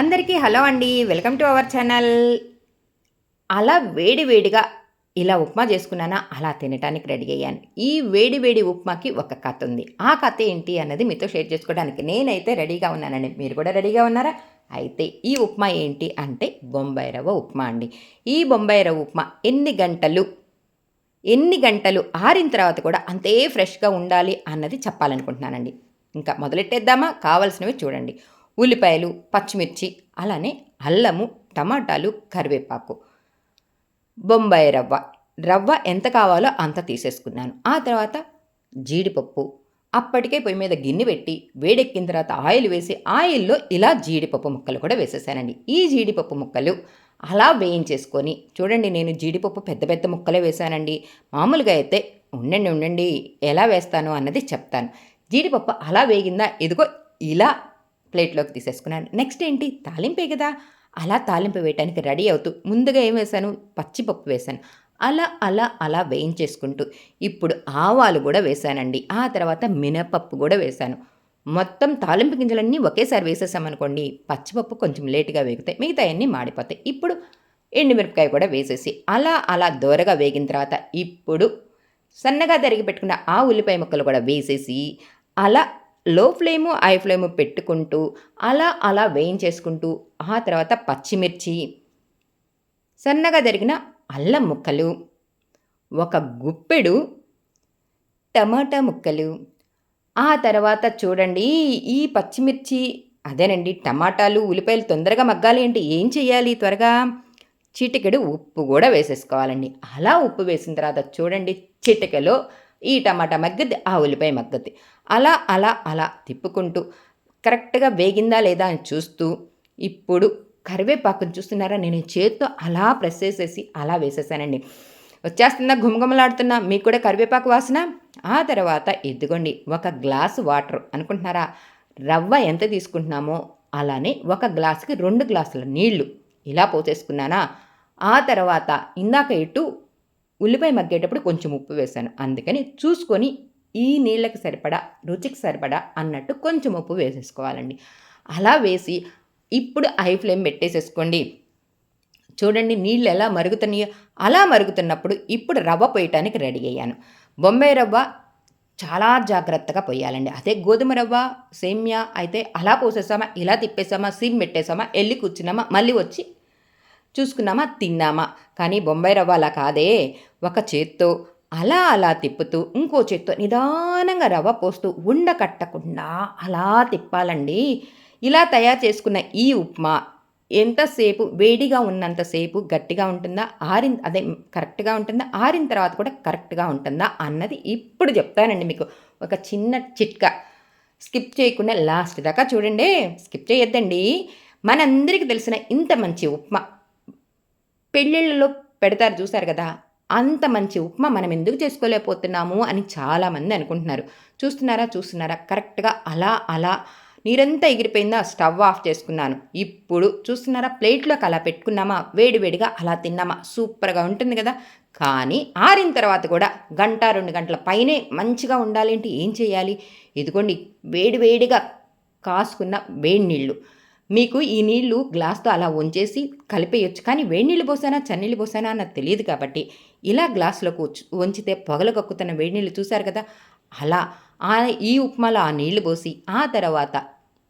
అందరికీ హలో అండి. Welcome to our channel. అలా వేడి వేడిగా ఇలా ఉప్మా చేసుకున్నానా? అలా తినడానికి రెడీ అయ్యాను. ఈ వేడి వేడి ఉప్మాకి ఒక కథ ఉంది. ఆ కథ ఏంటి అన్నది మీతో షేర్ చేసుకోవడానికి నేనైతే రెడీగా ఉన్నానండి. మీరు కూడా రెడీగా ఉన్నారా? అయితే ఈ ఉప్మా ఏంటి అంటే బొంబాయి రవ్వ ఉప్మా అండి. ఈ బొంబాయి రవ్వ ఉప్మా ఎన్ని గంటలు ఎన్ని గంటలు ఆరిన తర్వాత కూడా అంతే ఫ్రెష్గా ఉండాలి అన్నది చెప్పాలనుకుంటున్నానండి. ఇంకా మొదలెట్టేద్దామా? కావాల్సినవి చూడండి. ఉల్లిపాయలు పచ్చిమిర్చి అలానే అల్లము టమాటాలు కరివేపాకు. బొంబాయి రవ్వ. రవ్వ ఎంత కావాలో అంత తీసేసుకున్నాను. ఆ తర్వాత జీడిపప్పు. అప్పటికే పొయ్యి మీద గిన్నె పెట్టి వేడెక్కిన తర్వాత ఆయిల్ వేసి ఆయిల్లో ఇలా జీడిపప్పు ముక్కలు కూడా వేసేసానండి. ఈ జీడిపప్పు ముక్కలు అలా వేయించేసుకొని చూడండి నేను జీడిపప్పు పెద్ద పెద్ద ముక్కలే వేశానండి మామూలుగా అయితే ఉండండి ఉండండి ఎలా వేస్తాను అన్నది చెప్తాను. జీడిపప్పు అలా వేగిందా ఇదిగో ఇలా ప్లేట్లోకి తీసేసుకున్నాను. నెక్స్ట్ ఏంటి? తాలింపే కదా. అలా తాలింపు వేయటానికి రెడీ అవుతూ ముందుగా ఏం వేశాను? పచ్చిపప్పు వేశాను. అలా అలా అలా వేయించేసుకుంటూ ఇప్పుడు ఆవాలు కూడా వేశానండి. ఆ తర్వాత మినపప్పు కూడా వేశాను. మొత్తం తాలింపు గింజలన్నీ ఒకేసారి వేసేసామనుకోండి పచ్చిపప్పు కొంచెం లేటుగా వేగుతాయి మిగతా అన్నీ మాడిపోతాయి. ఇప్పుడు ఎండుమిరపకాయ కూడా వేసేసి అలా అలా దోరగా వేగిన తర్వాత ఇప్పుడు సన్నగా తరిగి పెట్టుకున్న ఆ ఉల్లిపాయ ముక్కలు కూడా వేసేసి అలా లో ఫ్లేము హై ఫ్లేము పెట్టుకుంటూ అలా అలా వేయించేసుకుంటూ ఆ తర్వాత పచ్చిమిర్చి సన్నగా జరిగిన అల్లం ముక్కలు ఒక గుప్పెడు టమాటా ముక్కలు. ఆ తర్వాత చూడండి ఈ పచ్చిమిర్చి అదేనండి టమాటాలు ఉల్లిపాయలు తొందరగా మగ్గాలి అంటే ఏం చేయాలి త్వరగా? చిటికెడు ఉప్పు కూడా వేసేసుకోవాలండి. అలా ఉప్పు వేసిన తర్వాత చూడండి చిటికెలో ఈ టమాటా మగ్గద్ది ఆ ఉల్లిపాయ మగ్గద్ది. అలా అలా అలా తిప్పుకుంటూ కరెక్ట్గా వేగిందా లేదా అని చూస్తూ ఇప్పుడు కరివేపాకుని చూస్తున్నారా? నేను చేత్తో అలా ప్రెస్ చేసేసి అలా వేసేసానండి. వచ్చేస్తుందా గుమగుమలాడుతున్నా మీకు కూడా కరివేపాకు వాసన? ఆ తర్వాత ఎద్దుకోండి ఒక గ్లాసు వాటర్ అనుకుంటున్నారా? రవ్వ ఎంత తీసుకుంటున్నామో అలానే ఒక గ్లాసుకి రెండు గ్లాసుల నీళ్ళు. ఇలా పోసేసుకున్నానా? ఆ తర్వాత ఇందాక ఇటు ఉల్లిపాయ మగ్గేటప్పుడు కొంచెం ఉప్పు వేశాను. అందుకని చూసుకొని ఈ నీళ్ళకి సరిపడా రుచికి సరిపడా అన్నట్టు కొంచెం ఉప్పు వేసేసుకోవాలండి. అలా వేసి ఇప్పుడు హై ఫ్లేమ్ పెట్టేసేసుకోండి. చూడండి నీళ్ళు ఎలా మరుగుతున్నాయో. అలా మరుగుతున్నప్పుడు ఇప్పుడు రవ్వ పోయటానికి రెడీ అయ్యాను. బొంబాయి రవ్వ చాలా జాగ్రత్తగా పోయాలండి అదే గోధుమ రవ్వ సేమ్యా అయితే అలా పోసేసామా ఇలా తిప్పేసామా సిమ్ పెట్టేసామా వెళ్ళి కూర్చున్నామా మళ్ళీ వచ్చి చూసుకున్నామా? తిన్నామా? కానీ బొంబాయి రవ్వ అలా కాదే. ఒక చేత్తో అలా అలా తిప్పుతూ ఇంకో చేత్తో నిదానంగా రవ్వ పోస్తూ ఉండకట్టకుండా అలా తిప్పాలండి. ఇలా తయారు చేసుకున్న ఈ ఉప్మా ఎంతసేపు వేడిగా ఉన్నంతసేపు గట్టిగా ఉంటుందా? ఆరిన అదే కరెక్ట్గా ఉంటుందా? ఆరిన తర్వాత కూడా కరెక్ట్గా ఉంటుందా? అన్నది ఇప్పుడు చెప్తానండి మీకు. ఒక చిన్న చిట్కా. స్కిప్ చేయకుండా లాస్ట్ దాకా చూడండి. స్కిప్ చేయొద్దండి. మనందరికీ తెలిసిన ఇంత మంచి ఉప్మా. పెళ్ళిళ్ళలో పెడతారు చూసారు కదా? అంత మంచి ఉప్మా మనం ఎందుకు చేసుకోలేకపోతున్నాము అని చాలామంది అనుకుంటున్నారు. చూస్తున్నారా? చూస్తున్నారా? కరెక్ట్గా అలా అలా నీరంతా ఎగిరిపోయిందా? స్టవ్ ఆఫ్ చేసుకున్నాను. ఇప్పుడు చూస్తున్నారా? ప్లేట్లోకి అలా పెట్టుకున్నామా? వేడివేడిగా అలా తిన్నామా? సూపర్గా ఉంటుంది కదా? కానీ ఆరిన తర్వాత కూడా గంట రెండు గంటల పైనే మంచిగా ఉండాలి అంటే ఏం చేయాలి? ఇదిగోండి వేడివేడిగా కాసుకున్న వేడి నీళ్ళు. మీకు ఈ నీళ్ళు గ్లాస్తో అలా వంచేసి కలిపేయచ్చు. కానీ వేడి నీళ్ళు పోసానా చన్నీళ్ళు పోసానా అన్నది తెలియదు కాబట్టి ఇలా గ్లాసులోకి వంచితే పొగలు కక్కుతున్న వేడి నీళ్ళు చూశారు కదా? అలా ఆ ఈ ఉప్మాలో ఆ నీళ్ళు పోసి ఆ తర్వాత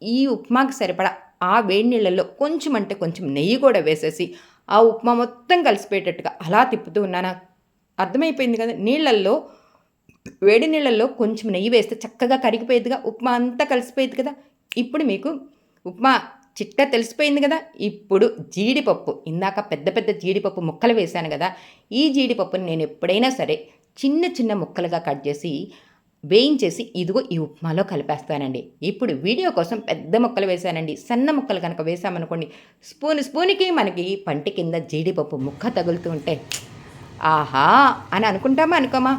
ఈ ఉప్మాకి సరిపడా ఆ వేడి నీళ్ళల్లో కొంచెం అంటే కొంచెం నెయ్యి కూడా వేసేసి ఆ ఉప్మా మొత్తం కలిసిపోయేటట్టుగా అలా తిప్పుతూ ఉన్నానా? అర్థమైపోయింది కదా? నీళ్ళల్లో వేడి నీళ్ళల్లో కొంచెం నెయ్యి వేస్తే చక్కగా కరిగిపోయేదిగా. ఉప్మా అంతా కలిసిపోయేది కదా? ఇప్పుడు మీకు ఉప్మా చిట్కా తెలిసిపోయింది కదా. ఇప్పుడు జీడిపప్పు ఇందాక పెద్ద పెద్ద జీడిపప్పు ముక్కలు వేశాను కదా. ఈ జీడిపప్పుని నేను ఎప్పుడైనా సరే చిన్న చిన్న ముక్కలుగా కట్ చేసి వేయించేసి ఇదిగో ఈ ఉప్మాలో కలిపేస్తానండి. ఇప్పుడు వీడియో కోసం పెద్ద ముక్కలు వేసానండి సన్న ముక్కలు కనుక వేసామనుకోండి స్పూన్ స్పూన్కి మనకి పంటి కింద జీడిపప్పు ముక్క తగులుతూ ఉంటే ఆహా అని అనుకుంటామా అనుకోమా?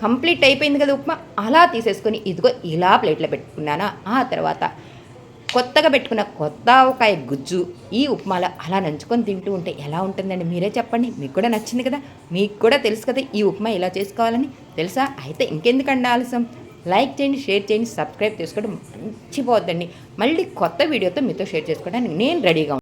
కంప్లీట్ అయిపోయింది కదా ఉప్మా. అలా తీసేసుకొని ఇదిగో ఇలా ప్లేట్లో పెట్టుకున్నానా? ఆ తర్వాత కొత్తగా పెట్టుకున్న కొత్త ఆవకాయ గుజ్జు ఈ ఉప్మాలో అలా నంచుకొని తింటూ ఉంటే ఎలా ఉంటుందండి? మీరే చెప్పండి. మీకు కూడా నచ్చింది కదా? మీకు కూడా తెలుసు కదా ఈ ఉప్మా ఎలా చేసుకోవాలని. తెలుసా? అయితే ఇంకెందుకండి ఆలస్యం? లైక్ చేయండి షేర్ చేయండి సబ్స్క్రైబ్ చేసుకోవడం మంచిపోద్దండి మళ్ళీ కొత్త వీడియోతో మీతో షేర్ చేసుకోవడానికి నేను రెడీగా